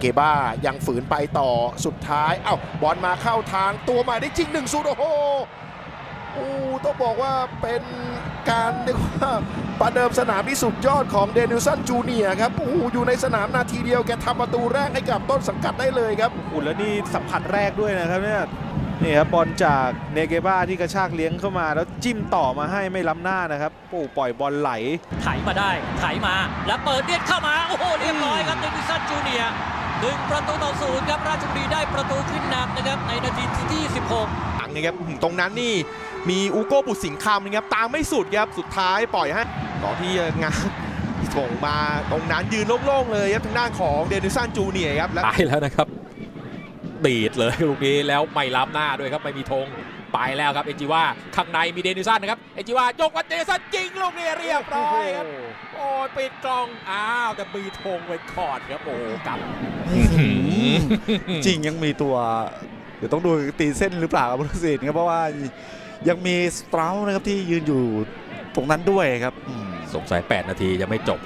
เกบ้ายังฝืนไปต่อสุดท้ายเอ้าบอลมาเข้าทางตัวใหม่ได้จริงหนึ่งศูนย์โอ้โหโอ้ต้องบอกว่าเป็นการเรียกว่าประเดิมสนามที่สุดยอดของเดนิลสันจูเนียร์ครับโอ้โหอยู่ในสนามนาทีเดียวแกทำประตูแรกให้กับต้นสังกัดได้เลยครับอุ่นแล้วนี่สัมผัสแรกด้วยนะครับเนี่ยนี่ครับบอลจากเนเกบ้าที่กระชากเลี้ยงเข้ามาแล้วจิ้มต่อมาให้ไม่ล้ำหน้านะครับโอ้ปล่อยบอลไหลไถมาได้ไถมา แล้วเปิดเลียนเข้ามา โอ้โหเรียบร้อยครับเดนิสันจูเนียร์ หนึ่งประตูต่อศูนย์ครับราชบุรีได้ประตูขึ้นนำนะครับในนาทีที่26หลังนะครับอื้อหือตรงนั้นนี่มีอูโก้บุตรสิงคำนะครับตามไม่สุดครับสุดท้ายปล่อยให้ก่อนที่จะงานส่งมาตรงนั้นยืนโล่งๆเลยครับทางด้านของเดนิสันจูเนียร์ครับและไปแล้วนะครับ ดีดเลยลูกนี้แล้วไม่ล้ำหน้าด้วยครับไม่มีธงไปแล้วครับเอจิว่าข้างในมีเดนิสันนะครับเอจิว่ายกมาเดนิสันจริงลูกนี้เรียบร้อยครับโอ้ยปิดกล่องอ้าวแต่มีธงไว้ก่อนครับโอ้กลับจริงยังมีตัวเดี๋ยวต้องดูตีเส้นหรือเปล่าครับพุทธศิลป์ครับเพราะว่ายังมีสเตรานะครับที่ยืนอยู่ตรงนั้นด้วยครับอืมสงสัย 8 นาทีจะไม่จบ